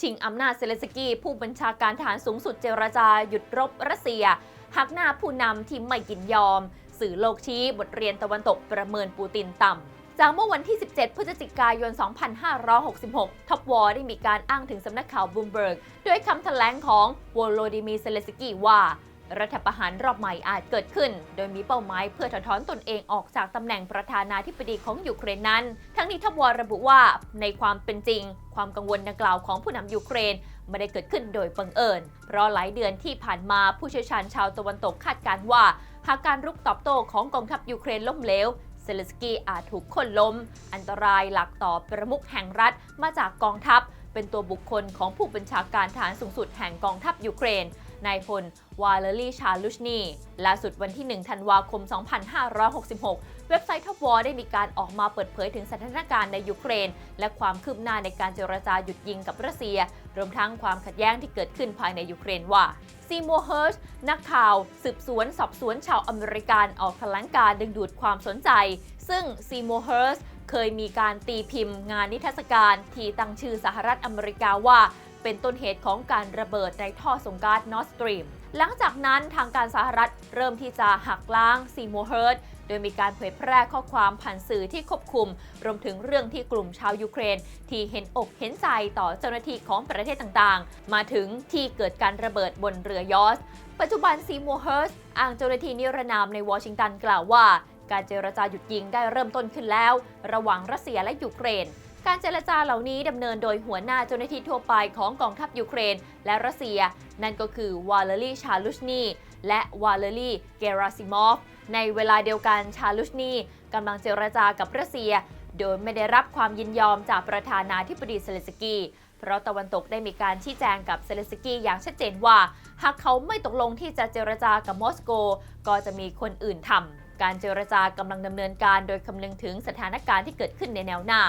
ชิงอำนาจเซเลสกี้ผู้บัญชาการฐานสูงสุดเจรจาหยุดรบรัสเซีย หักหน้าผู้นำที่ไม่กินยอม สื่อโลกชี้บทเรียนตะวันตกประเมินปูตินต่ำจากเมื่อวันที่ 17 พฤศจิกายน 2566 ท็อปวอร์ได้มีการอ้างถึงสำนักข่าวบูมเบิร์ก ด้วยคำแถลงของวโลดิมีเซเลสกี้ว่า รัฐประหารรอบใหม่อาจเกิดขึ้น โดยมีเป้าหมายเพื่อถอดถอนตนเองออกจากตำแหน่งประธานาธิบดีของยูเครนนั้น ทั้งนี้ทัพวอระบุว่าในความเป็นจริง ความกังวลดังกล่าวของผู้นำยูเครนไม่ได้เกิดขึ้นโดยบังเอิญ เพราะหลายเดือนที่ผ่านมาผู้เชี่ยวชาญชาวตะวันตกคาดการว่า หากการรุกตอบโต้ของกองทัพยูเครนล้มเหลวเซเลสกี้อาจถูกคนล้ม อันตรายหลักต่อประมุขแห่งรัฐมาจากกองทัพ เป็นตัวบุคคลของผู้บัญชาการทหารสูงสุดแห่งกองทัพยูเครน นายพลวาเลรี่ชาลุชนีล่าสุดวันที่ 1 ธันวาคม 2566 เว็บไซต์ทบวอได้มีการออกมาเปิดเผยถึงสถานการณ์ในยูเครน และความคืบหน้าในการเจรจาหยุดยิงกับรัสเซีย รวมทั้งความขัดแย้งที่เกิดขึ้นภายในยูเครนว่าซีมัวเฮิร์ชนักข่าว สืบสวน สอบสวนชาวอเมริกันออกแถลงการดึงดูดความสนใจ ซึ่งซีมัวเฮิร์ชเคยมีการตีพิมพ์งานนิทรรศการที่ตั้งชื่อสหรัฐอเมริกาว่า เป็นต้นเหตุของการระเบิดในท่อส่งก๊าซนอร์สตรีม หลังจากนั้นทางการสหรัฐเริ่มที่จะหักล้างซีโมเฮิร์ชโดยมีการเผยแพร่ข้อความผ่านสื่อที่ควบคุม รวมถึงเรื่องที่กลุ่มชาวยูเครน ที่เห็นอกเห็นใจต่อเจ้าหน้าที่ของประเทศต่างๆ มาถึงที่เกิดการระเบิดบนเรือยอส ปัจจุบันซีมัวเฮิร์สอ้างเจ้าหน้าที่นิรนามในวอชิงตันกล่าวว่า การเจรจาหยุดยิงได้เริ่มต้นขึ้นแล้ว ระหว่างรัสเซียและยูเครน การเจรจาเหล่านี้ดำเนินโดยหัวหน้าเจ้าหน้าที่ทั่วไปของกองทัพยูเครน และรัสเซีย นั่นก็คือวาเลรีชาลุชนีและวาเลรีเกราซิมอฟ ในเวลาเดียวกันชาลุชนีกำลังเจรจากับรัสเซีย โดยไม่ได้รับความยินยอมจากประธานาธิบดีเซเลสกี้เพราะตะวันตกได้มีการชี้แจงกับเซเลสกี้อย่างชัดเจนว่า หากเขาไม่ตกลงที่จะเจรจากับมอสโก ก็จะมีคนอื่นทำการเจรจากำลังดำเนินการโดยคำนึงถึงสถานการณ์ที่เกิดขึ้นในแนวหน้า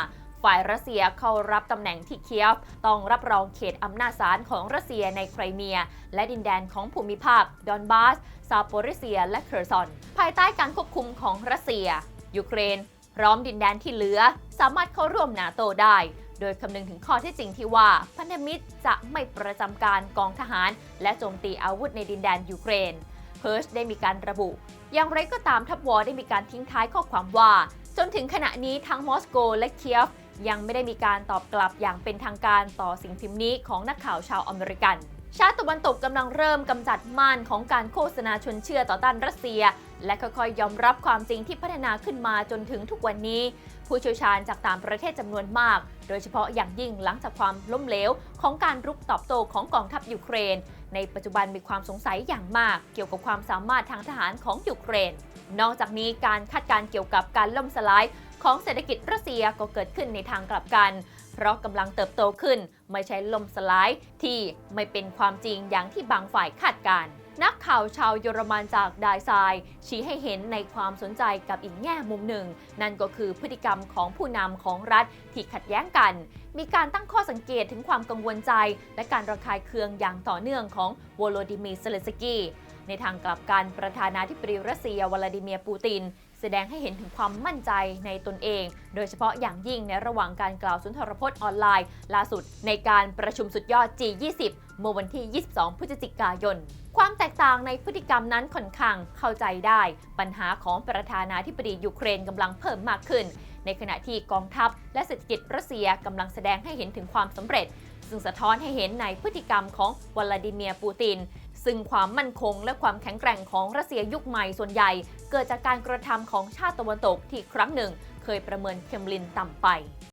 ฝ่ายรัสเซียเข้ารับตำแหน่งที่เคียฟ ต้องรับรองเขตอำนาจศาลของรัสเซียในไครเมีย และดินแดนของภูมิภาค ดอนบาส ซาโปริเซีย และเคอร์ซอน ภายใต้การควบคุมของรัสเซีย ยูเครน พร้อมดินแดนที่เหลือ สามารถเข้าร่วมนาโตได้ โดยคำนึงถึงข้อที่จริงที่ว่าพันธมิตรจะไม่ประจำการกองทหาร และโจมตีอาวุธในดินแดนยูเครนเฮิร์ชได้มีการระบุ อย่างไรก็ตามทัพวอร์ได้มีการทิ้งท้ายข้อความว่า จนถึงขณะนี้ทั้งมอสโกและเคียฟ ยังไม่ได้มีการตอบกลับอย่างเป็นทางการต่อสิ่งพิมพ์นี้ของนักข่าวชาวอเมริกัน ชาติตะวันตกกำลังเริ่มกำจัดม่านของการโฆษณาชวนเชื่อต่อต้านรัสเซีย และค่อยๆยอมรับความจริงที่พัฒนาขึ้นมาจนถึงทุกวันนี้ ผู้เชี่ยวชาญจากต่างประเทศจำนวนมาก โดยเฉพาะอย่างยิ่งหลังจากความล้มเหลวของการรุกตอบโต้ของกองทัพยูเครน ในปัจจุบันมีความสงสัยอย่างมาก เกี่ยวกับความสามารถทางทหารของยูเครน นอกจากนี้การคาดการเกี่ยวกับการล่มสลาย ของเศรษฐกิจรัสเซียก็เกิดขึ้นในทางกลับกัน เพราะกำลังเติบโตขึ้นไม่ใช่ลมสลายที่ไม่เป็นความจริงอย่างที่บางฝ่ายคาดการนักข่าวชาวเยอรมันจากไดซายชี้ให้เห็นในความสนใจกับอีกแง่มุมหนึ่ง นั่นก็คือพฤติกรรมของผู้นำของรัฐที่ขัดแย้งกัน มีการตั้งข้อสังเกตถึงความกังวลใจ และการระคายเคืองอย่างต่อเนื่องของวโลดิมีร์เซเลสกี้ในทางกลับกันประธานาธิบดีรัสเซียวลาดิเมียร์ปูติน แสดงให้เห็นถึงความมั่นใจในตนเอง โดยเฉพาะอย่างยิ่งในระหว่างการกล่าวสุนทรพจน์ออนไลน์ ล่าสุดในการประชุมสุดยอด G20 เมื่อวันที่ 22 พฤศจิกายน ความแตกต่างในพฤติกรรมนั้นค่อนข้างเข้าใจได้ ปัญหาของประธานาธิบดียูเครนกำลังเพิ่มมากขึ้น ในขณะที่กองทัพและเศรษฐกิจรัสเซียกำลังแสดงให้เห็นถึงความสำเร็จ ซึ่งสะท้อนให้เห็นในพฤติกรรมของวลาดิเมียร์ปูติน ซึ่งความมั่นคงและความแข็งแกร่งของรัสเซียยุคใหม่ส่วนใหญ่ เกิดจากการกระทำของชาติตะวันตกที่ครั้งหนึ่ง เคยประเมินเคมลินต่ำไป